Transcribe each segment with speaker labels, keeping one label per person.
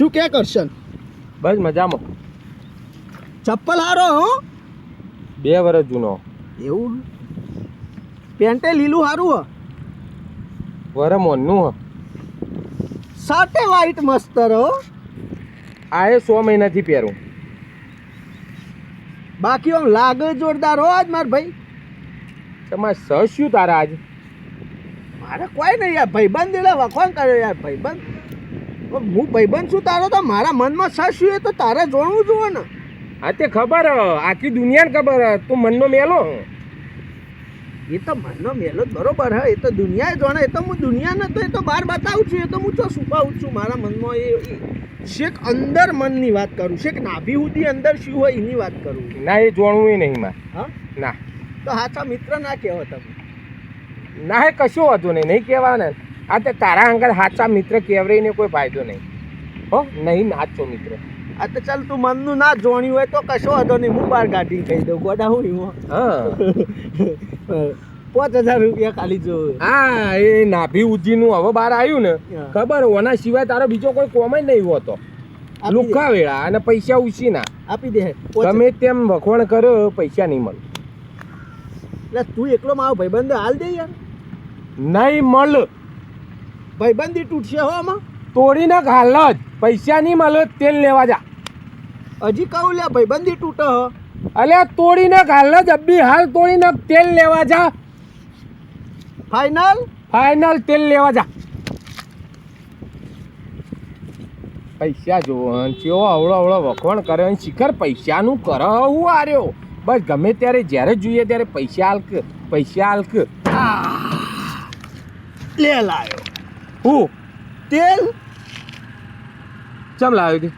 Speaker 1: શું કે કરશન?
Speaker 2: બસ મજામાં.
Speaker 1: ચપ્પલ હારો હો.
Speaker 2: બે વર્ષ જૂનો.
Speaker 1: એવું? પેન્ટે લીલું હારું હ.
Speaker 2: વર મોનનું હ.
Speaker 1: સાટે વાઈટ મસ્તર હો
Speaker 2: આ એ સો મહિનાથી પહેરું.
Speaker 1: બાકી આમ લાગે જોરદાર હો આજ માર ભાઈ.
Speaker 2: તમારે સહ શું તારા આજ?
Speaker 1: મારે કોઈ નહીં યાર ભાઈબંધ એટલે વખવાણ કર્યો યાર ભાઈબંધ. હું ભાઈબંધ છું તારો તો મારા મનમાં સાસું એ તો તારે જોણવું જુઓ ને.
Speaker 2: આ તે ખબર હ આખી દુનિયાને ખબર હ તું મનનો મેલો?
Speaker 1: એ તો મનનો મેલો બરોબર હે એ તો દુનિયાએ જોણે એ તો હું દુનિયાને તો એ તો બહાર બતાવું છું એ તો હું ચો છુપાવું છું મારા મનમાં એ એ શેક અંદર મનની વાત કરું શેક નાભી સુધી અંદર શું હોય એની વાત કરું.
Speaker 2: ના એ જોણવું નહીં માં
Speaker 1: હા?
Speaker 2: ના.
Speaker 1: તો હાચા મિત્ર ના કહેવો તમે.
Speaker 2: ના એ કશો વાંધો નહીં નહીં કહેવાના. આ તો તારા અંગર સાચા મિત્ર કહેવરાઈને કોઈ ફાયદો નહીં. હો નહીં નાચો મિત્ર.
Speaker 1: આ તો ચાલ તું મનનું ના જોણ્યું હોય તો કશો હતો નહીં હું બહાર કાઢી કહી દઉં ગોડા હું
Speaker 2: હા.
Speaker 1: પાંચ હજાર રૂપિયા ખાલી જો.
Speaker 2: હા એ નાભી ઉજીનું હવે બહાર આવ્યું ને ખબર ઓના સિવાય તારો બીજો કોઈ કોમ જ નહીં હોતો. લુખા વેળા અને પૈસા ઉછીના.
Speaker 1: આપી દે.
Speaker 2: તમે તેમ વખોણ કર્યો પૈસા નહીં મળે.
Speaker 1: એટલે તું એકલો મારો ભાઈબંધ હાલ દે યાર.
Speaker 2: નહીં મળ.
Speaker 1: ભાઈબંધી તૂટશે હો આમાં.
Speaker 2: તોડીને હાલ જ. પૈસા નહીં મળે તેલ લેવા જા.
Speaker 1: હજી કહું લે ભાઈબંધી તૂટે
Speaker 2: અલે તોડીને હાલ જ. અબ્બી હાલ તોડીને તેલ લેવા જા.
Speaker 1: ફાઇનલ
Speaker 2: ફાઇનલ તેલ લેવા જા. પૈસા જોવો ચેવો અવળો અવળો વખોણ કરે શિખર પૈસાનું કર હું આર્યો. બસ ગમે ત્યારે જ્યારે જોઈએ ત્યારે પૈસા હાલક પૈસા હાલક
Speaker 1: લે લાયો.
Speaker 2: હું
Speaker 1: તેલ?
Speaker 2: ચમ લાવ્યો તે?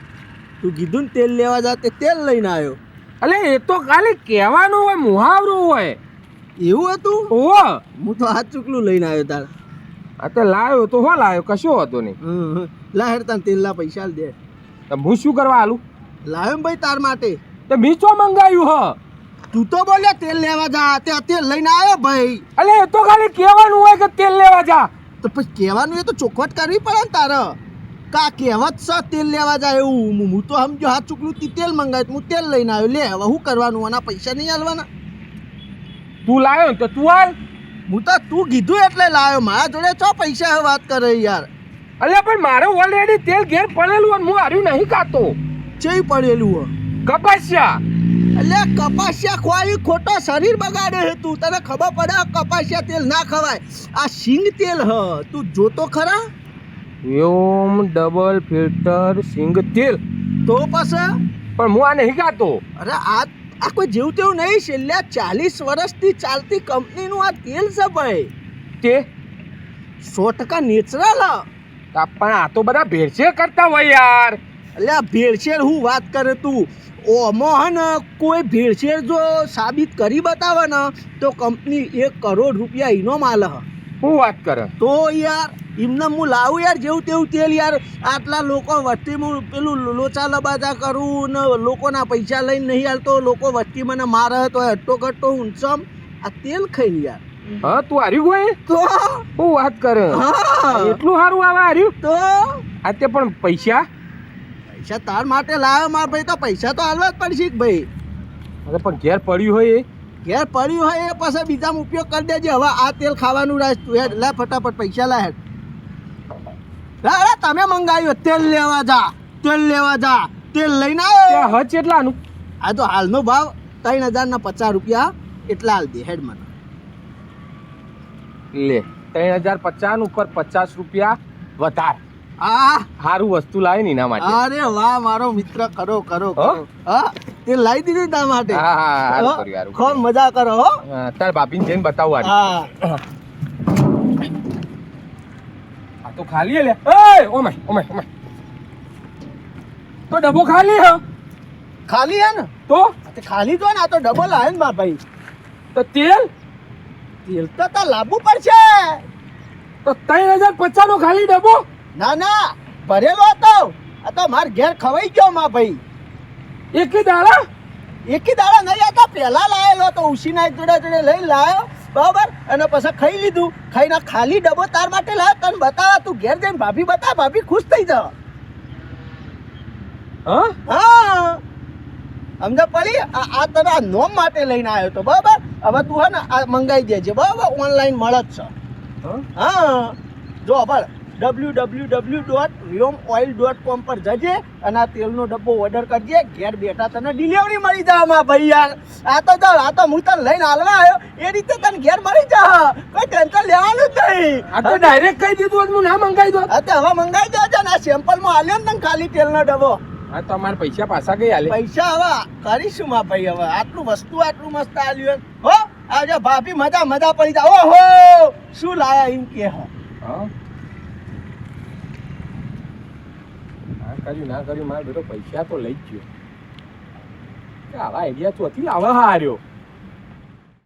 Speaker 1: તું કીધું ને તેલ લેવા જા તે તેલ લઈને આવ્યો.
Speaker 2: અલે એ તો ખાલી કહેવાનું હોય મુહાવરું હોય.
Speaker 1: એવું હતું?
Speaker 2: ઓ
Speaker 1: હું તો હાથ ચૂકલું લઈને આવ્યો તાર.
Speaker 2: આ તો લાવ્યો તો હો લાવ્યો કશો હતો નહીં.
Speaker 1: લાહેર. તને તેલના પૈસા દે.
Speaker 2: તો હું શું કરવા આલું?
Speaker 1: લાવ્યો ભાઈ તાર માટે.
Speaker 2: તો મીચો મંગાવ્યું હ?
Speaker 1: તું તો બોલ્યા તેલ લેવા જા તે તેલ લઈને આવ્યો ભાઈ.
Speaker 2: અલે એ તો ખાલી કહેવાનું હોય કે તેલ લેવા જા.
Speaker 1: તો પછી કહેવાનું એ તો ચોખવટ કરવી પડે ને તારે. કા કહેવત સ તેલ લેવા જાય એવું? હું તો સમજો હાથ ચૂકલું તી તેલ મંગાવ્યું હું તેલ લઈને આવ્યો. લે હવે શું કરવાનું? આના પૈસા નહીં હાલવાના.
Speaker 2: તું લાવ્યો તો તું હાલ.
Speaker 1: હું તો તું કીધું એટલે લાવ્યો મારા જોડે છો પૈસા વાત કરે યાર.
Speaker 2: અલે પણ મારે ઓલરેડી તેલ ઘેર પડેલું હોય હું હાર્યું નહીં ખાતો.
Speaker 1: ચેવી પડેલું હો
Speaker 2: કપાસ્યા
Speaker 1: એટલે કપાસિયા ખવાય ખોટો શરીર બગાડે હે તું. તને ખબર પડે કપાસિયા તેલ ના ખવાય. આ સિંગ તેલ હ. તું જોતો ખરા?
Speaker 2: વ્યોમ ડબલ ફિલ્ટર સિંગ તેલ.
Speaker 1: તો પછી?
Speaker 2: પણ હું આ નહીં ખાતો
Speaker 1: અરે આ આ કોઈ જેવું તેવું નહીં. છેલ્લા ચાલીસ વર્ષથી ચાલતી કંપનીનું આ તેલ છે ભાઈ.
Speaker 2: તે?
Speaker 1: સો ટકા નેચરલ
Speaker 2: પણ આ તો બધા ભેળસેળ કરતા હોય યાર.
Speaker 1: એટલે આ ભેળસેળ હું વાત કરે તું? ઓમાં હે ને કોઈ ભેળસેળ જો સાબિત કરી બતાવે ને તો કંપની એક કરોડ રૂપિયા ઇનામ માલ હ.
Speaker 2: હું વાત કરે?
Speaker 1: તો યાર એમને હું લાવું યાર જેવું તેવું તેલ યાર. આટલા લોકો વસ્તી હું પેલું લોચા લબાચા કરું ને લોકોના પૈસા લઈને નહીં હાલતો લોકો વસ્તી મને મારે તો હટ્ટો કટ્ટો ઊંચમ. આ તેલ ખાઈને યાર.
Speaker 2: હા તું હાર્યું ગોય
Speaker 1: તો?
Speaker 2: હું વાત કરે?
Speaker 1: હા.
Speaker 2: એટલું સારું આવે હાર્યું?
Speaker 1: તો?
Speaker 2: આ તે પણ પૈસા?
Speaker 1: પૈસા તાર માટે લાવ્યો માર ભાઈ તો પૈસા તો હાલવા જ પડશે ભાઈ.
Speaker 2: અરે પણ ઘેર પડ્યું હોય એ?
Speaker 1: ઘેર પડ્યું હોય એ પછી બીજા ઉપયોગ કરી દેજે. હવે આ તેલ ખાવાનું રાખ તું હેડ લે ફટાફટ પૈસા લા હેડ. અરે તમે મંગાવ્યો તેલ લેવા જા તેલ લેવા જા તેલ લઈને આવ્યો
Speaker 2: હજ એટલાનું?
Speaker 1: આ તો હાલનો ભાવ ત્રણ હજાર ના પચાસ રૂપિયા એટલા હાલ દે હેડ મને.
Speaker 2: લે ત્રણ હજાર પચાસ ઉપર પચાસ રૂપિયા વધાર.
Speaker 1: આ?
Speaker 2: સારું વસ્તુ લાવી ને એના માટે.
Speaker 1: અરે વાહ મારો મિત્ર કરો કરો
Speaker 2: હા?
Speaker 1: તે લાવી દીધી તા માટે?
Speaker 2: હા હા સારું
Speaker 1: હો? ખૂબ મજા કરો હો.
Speaker 2: તાર બાપીને જઈને બતાવું આજે.
Speaker 1: હા.
Speaker 2: આ તો ખાલી હે લે. ઓ ઓમાય ઓ ઓમાય તો ડબ્બો ખાલી હે?
Speaker 1: ખાલી હે ને?
Speaker 2: તો?
Speaker 1: તે ખાલી તો ને આ તો ડબ્બો લાવે ને મા ભાઈ.
Speaker 2: તો તેલ?
Speaker 1: તેલ તો તાર લાવવું પડશે.
Speaker 2: તો ત્રણ હજાર પચાસ નો ખાલી ડબ્બો?
Speaker 1: ના ના ભરેલો હતો. આ તો માર ઘેર ખવાઈ ગયો માં ભાઈ.
Speaker 2: એક દાડા?
Speaker 1: એકી દાડા નહીં આ તો પહેલા લાયેલો તો ઉસીના જોડે જોડે લઈ લાયો. બરાબર? અને પછી ખાઈ લીધું. ખાઈને ખાલી ડબ્બો તાર માટે લાવ્યો તને બતાવ તું ઘેર જઈને ભાભી બતા ભાભી ખુશ થઈ જા
Speaker 2: હા?
Speaker 1: હા. સમજો પડી આ તને આ નોમ માટે લઈને આવ્યો તો બરાબર? હવે તું હે ને આ મંગાવી દેજે. બરાબર? ઓનલાઈન મળે જ છે.
Speaker 2: હા?
Speaker 1: હા. જો પણ W W W dot Vyom oil dot com પર જજે અને આ તેલનો ડબ્બો ઓર્ડર કરજે. ઘેર બેઠા તને ડિલિવરી મળી જાય માં ભાઈ યાર. આ તો ચાલ આ તો હું તને લઈને હાલવા આવ્યો. એ રીતે તને ઘેર મળી જા. કોઈ ટેન્શન લેવાનું જ નહીં.
Speaker 2: આ તો ડાયરેક્ટ કહી દીધું હું ના મંગાવી દઉં
Speaker 1: હા તો હવે મંગાવી દેજે ને આ સેમ્પલમાં આલ્યો ને તને ખાલી તેલનો ડબ્બો.
Speaker 2: હા તો અમારા પૈસા પાછા કઈ હાલે
Speaker 1: પૈસા હવે કરીશું માં ભાઈ હવે. આટલું વસ્તુ આટલું મસ્ત આલ્યું હો આજે ભાભી મજા મજા પડી જા ઓહો શું લાયા એમ કે હો
Speaker 2: હા ના કર્યું, ના કર્યું, મારો બેટો પૈસા તો લઈ જ ગયો. આવા આઈડિયા ચોથી લાવવા હાર્યો.